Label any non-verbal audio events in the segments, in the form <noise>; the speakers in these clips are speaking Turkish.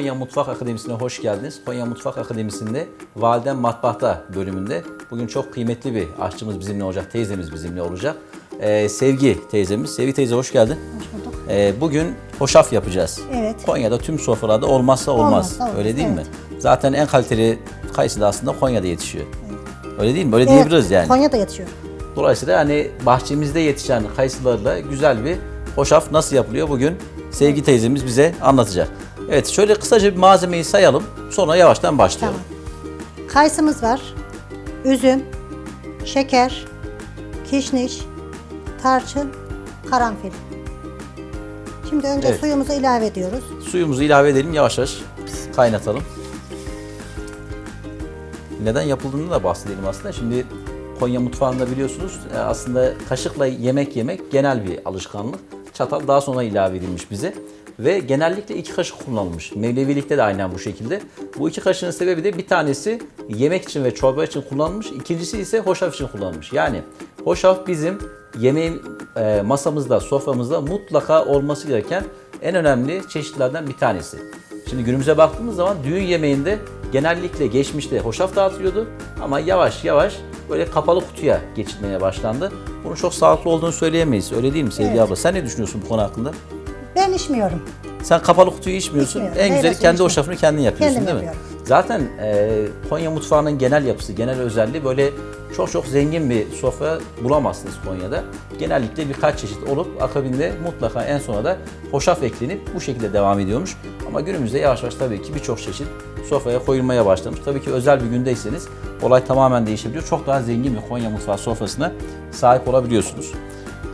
Konya Mutfak Akademisi'ne hoş geldiniz. Konya Mutfak Akademisi'nde Validen Matbahta bölümünde bugün çok kıymetli bir aşçımız bizimle olacak, teyzemiz bizimle olacak. Ee, Sevgi teyzemiz. Sevgi teyze hoş geldin. Hoş bulduk. Ee, bugün hoşaf yapacağız. Evet. Konya'da tüm sofralarda olmazsa olmaz. Olmazsa olmaz, Öyle değil mi? evet. Zaten en kaliteli kayısı da aslında Konya'da yetişiyor. Öyle değil mi? Öyle Evet, diyebiliriz yani. Konya'da yatıyor. Dolayısıyla hani bahçemizde yetişen kayısılarla güzel bir hoşaf nasıl yapılıyor bugün Sevgi teyzemiz bize anlatacak. Evet şöyle kısaca bir malzemeyi sayalım sonra yavaştan başlayalım. Kayısımız var. Üzüm, şeker, kişniş, tarçın, karanfil. Şimdi önce Evet. suyumuzu ilave ediyoruz. Suyumuzu ilave edelim yavaş yavaş kaynatalım. Neden yapıldığını da bahsedelim aslında. Şimdi Konya mutfağında biliyorsunuz e, aslında kaşıkla yemek yemek genel bir alışkanlık. Çatal daha sonra ilave edilmiş bize. Ve genellikle iki kaşık kullanılmış. Mevlevilikte de aynen bu şekilde. Bu iki kaşığın sebebi de bir tanesi yemek için ve çorba için kullanılmış. İkincisi ise hoşaf için kullanılmış. Yani hoşaf bizim yemeğin e, masamızda, soframızda mutlaka olması gereken en önemli çeşitlerden bir tanesi. Şimdi günümüze baktığımız zaman düğün yemeğinde genellikle geçmişte hoşaf dağıtılıyordu ama yavaş yavaş böyle kapalı kutuya geçitmeye başlandı. Bunun çok sağlıklı olduğunu söyleyemeyiz. Öyle değil mi Sevgi Evet. abla? Sen ne düşünüyorsun bu konu hakkında? Ben içmiyorum. Sen kapalı kutuyu içmiyorsun. İçmiyorum. En güzeli Meyvesini kendi içmiyorum. hoşafını kendin yapıyorsun Kendim değil mi? yapıyorum. Zaten e, Konya mutfağının genel yapısı, genel özelliği böyle çok çok zengin bir sofra bulamazsınız Konya'da. Genellikle birkaç çeşit olup akabinde mutlaka en sona da hoşaf eklenip bu şekilde devam ediyormuş. Ama günümüzde yavaş yavaş tabii ki birçok çeşit sofraya koyulmaya başlamış. Tabii ki özel bir gündeyseniz olay tamamen değişebiliyor. Çok daha zengin bir Konya mutfağı sofrasına sahip olabiliyorsunuz.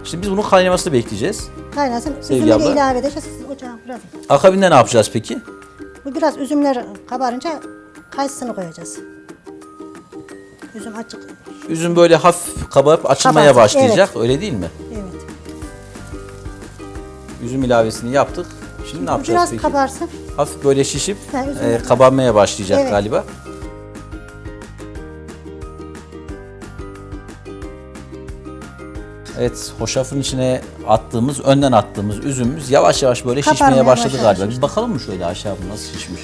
Şimdi biz bunun kaynamasını bekleyeceğiz. Kaynasın. Sevgili Üzümü de abla. ilave edeceğiz. Ocağa bırakın. Akabinde ne yapacağız peki? Bu biraz üzümler kabarınca kayısını koyacağız. Üzüm açık. Üzüm böyle hafif kabarıp açılmaya Kabarsın, başlayacak. Öyle değil mi? Evet. Üzüm ilavesini yaptık. Şimdi ne yapacağız biraz peki? kabarsın. Hafif böyle şişip Ha, üzüm e, kabarmaya başlayacak Evet. galiba. Evet, hoşafın içine attığımız, önden attığımız üzümümüz yavaş yavaş böyle şişmeye Kabarmaya başladı galiba. Bir bakalım mı şöyle aşağı bu nasıl şişmiş?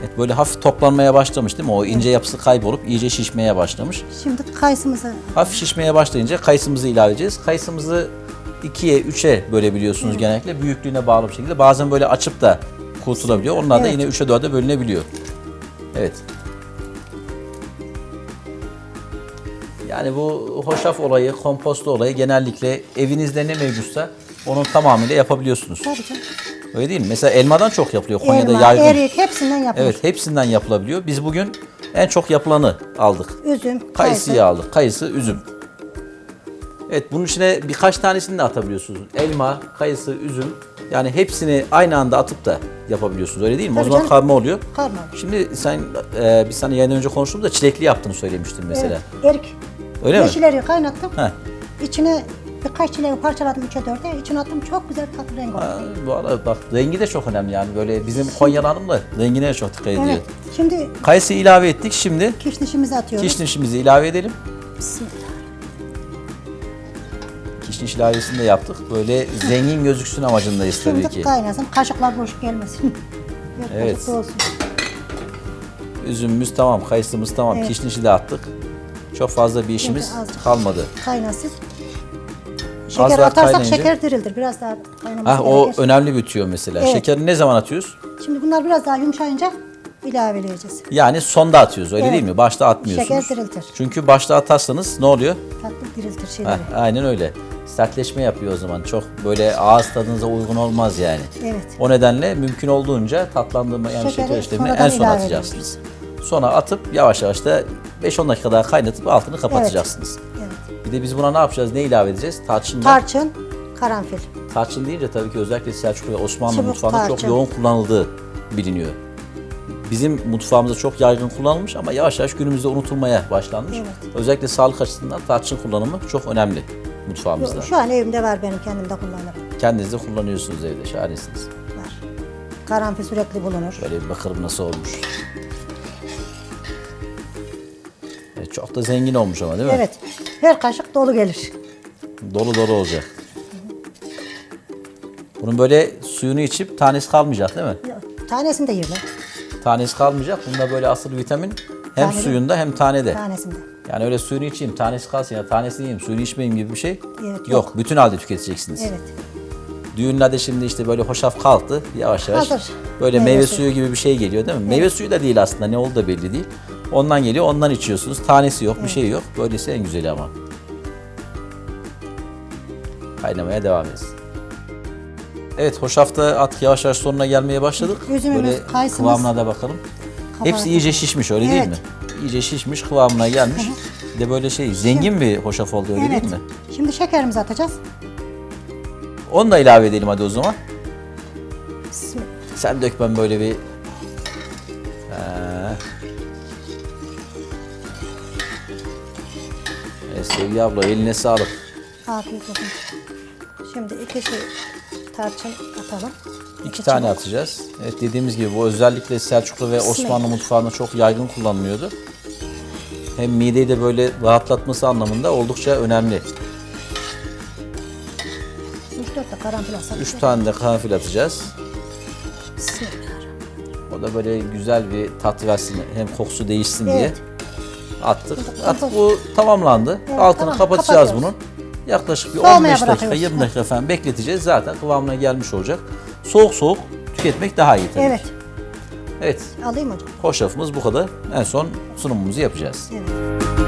Evet, böyle hafif toplanmaya başlamış değil mi? O ince yapısı kaybolup iyice şişmeye başlamış. Şimdi kayısımızı Hafif şişmeye başlayınca kayısımızı ilave edeceğiz. Kayısımızı ikiye, üçe bölebiliyorsunuz genellikle büyüklüğüne bağlı bir şekilde. Bazen böyle açıp da kurtulabiliyor. Onlar da Evet. yine üçe dörde bölünebiliyor. Evet. Yani bu hoşaf olayı, komposto olayı genellikle evinizde ne mevcutsa onun tamamıyla yapabiliyorsunuz. tabii canım. Öyle değil mi? Mesela elmadan çok yapılıyor. Konya'da Elma, yaygın. erik hepsinden yapılır. Evet, hepsinden yapılabiliyor. Biz bugün en çok yapılanı aldık. Üzüm, Kayısıyı aldık. Kayısı, üzüm. Evet bunun içine birkaç tanesini de atabiliyorsunuz. Elma, kayısı, üzüm. Yani hepsini aynı anda atıp da yapabiliyorsunuz. Öyle değil mi? o Tabii zaman canım. karma oluyor. Karma. Şimdi sen e, biz sana yayından önce konuştuğumuzda çilekli yaptığını söylemiştin mesela. Evet, erik. Öyle mi? Yeşilleri kaynattım. Heh. İçine birkaç çileği parçaladım üçe dörde. İçine attım. Çok güzel tatlı renk oldu. Ha, bu arada bak rengi de çok önemli yani. Böyle bizim Konyalı hanım da rengine çok dikkat ediyor. Evet. Şimdi Kayısı ilave ettik. Şimdi kişnişimizi atıyoruz. kişnişimizi ilave edelim. Bismillah. Kişniş ilavesini de yaptık. Böyle zengin gözüksün amacındayız tabii Şimdi ki. kaynasın. Kaşıklar boş gelmesin. <laughs> Evet. kaşık da olsun. Üzümümüz tamam, kayısımız tamam, Evet. kişnişi de attık. Çok fazla bir işimiz Şimdi kalmadı. Kaynasın. Az Şeker daha atarsak kaynayınca- şeker dirildir. Biraz daha kaynaması Ha o gerekir. önemli bir tüyo mesela. Evet. Şekeri ne zaman atıyoruz? Şimdi bunlar biraz daha yumuşayınca ilaveleyeceğiz. Yani sonda atıyoruz öyle Evet. değil mi? Başta atmıyorsunuz. Şeker diriltir. Çünkü başta atarsanız ne oluyor? Tatlı diriltir şeyleri. Heh, aynen öyle. Sertleşme yapıyor o zaman. Çok böyle ağız tadınıza uygun olmaz yani. Evet. O nedenle mümkün olduğunca tatlandırma yani şeker işlemini en son atacaksınız. Sonra atıp yavaş yavaş da 5-10 dakika daha kaynatıp altını kapatacaksınız. Evet. Bir de biz buna ne yapacağız? Ne ilave edeceğiz? Tarçınla. Tarçın, karanfil. Tarçın deyince tabii ki özellikle Selçuklu ve Osmanlı Çubuk mutfağında çok tarçın. yoğun kullanıldığı biliniyor. Bizim mutfağımızda çok yaygın kullanılmış ama yavaş yavaş günümüzde unutulmaya başlanmış. Evet. Özellikle sağlık açısından tarçın kullanımı çok önemli mutfağımızda. Şu an evimde var benim kendim de kullanırım. Kendiniz de kullanıyorsunuz evde, şahanesiniz. Var. Karanfil sürekli bulunur. Şöyle bir bakalım nasıl olmuş. Çok da zengin olmuş ama değil mi? Evet. Her kaşık dolu gelir. Dolu dolu olacak. Bunun böyle suyunu içip tanesi kalmayacak değil mi? Yok, Tanesini de yerler. Tanesi kalmayacak. Bunda böyle asıl vitamin hem Taneli. suyunda hem tanede. Tanesinde. Yani öyle suyunu içeyim, tanesi kalsın ya tanesini yiyeyim, suyunu içmeyeyim gibi bir şey Evet, yok. yok. Bütün halde tüketeceksiniz. Evet. Düğünlerde şimdi işte böyle hoşaf kalktı yavaş yavaş. Hazır. Böyle Meyve meyve, suyu. suyu gibi bir şey geliyor değil mi? Meyve suyu da değil aslında ne oldu da belli değil. Ondan geliyor ondan içiyorsunuz. Tanesi yok bir şey yok. Böylesi en güzeli ama. Kaynamaya devam edin. Evet hoşafta artık yavaş yavaş sonuna gelmeye başladık. Üzümümüz, böyle kayısımız. kıvamına da bakalım. Hepsi Kabartma. iyice şişmiş öyle değil Evet. mi? İyice şişmiş kıvamına gelmiş. <laughs> Bir de böyle şey zengin bir hoşaf oldu öyle evet. değil mi? Şimdi şekerimizi atacağız. Onu da ilave edelim hadi o zaman. Bismillah. Sen dök ben böyle bir... Ee. Evet Sevgi abla eline sağlık. Afiyet olsun. Şimdi iki şey tarçın atalım. İki tane çubuk. atacağız. Evet dediğimiz gibi bu özellikle Selçuklu ve Osmanlı mutfağında çok yaygın kullanılıyordu. Hem mideyi de böyle rahatlatması anlamında oldukça önemli. 3-4 de karanfil atsak. Üç tane de karanfil atacağız. Bismillahirrahmanirrahim. O da böyle güzel bir tat versin hem kokusu değişsin diye Evet. attık. Artık bu tamamlandı. Evet, Altını tamam, kapatacağız kapatıyoruz. bunun. Yaklaşık bir Soğumaya 15 dakika, bırakıyoruz. 20 dakika falan bekleteceğiz. Zaten kıvamına gelmiş olacak. Soğuk soğuk tüketmek daha iyi tabii. Evet. Evet. Alayım hocam. Hoşafımız bu kadar. En son sunumumuzu yapacağız. Evet.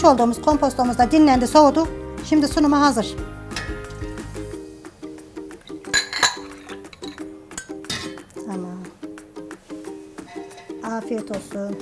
Yapmış olduğumuz kompostomuz da dinlendi, soğudu. Şimdi sunuma hazır. Tamam. Afiyet olsun.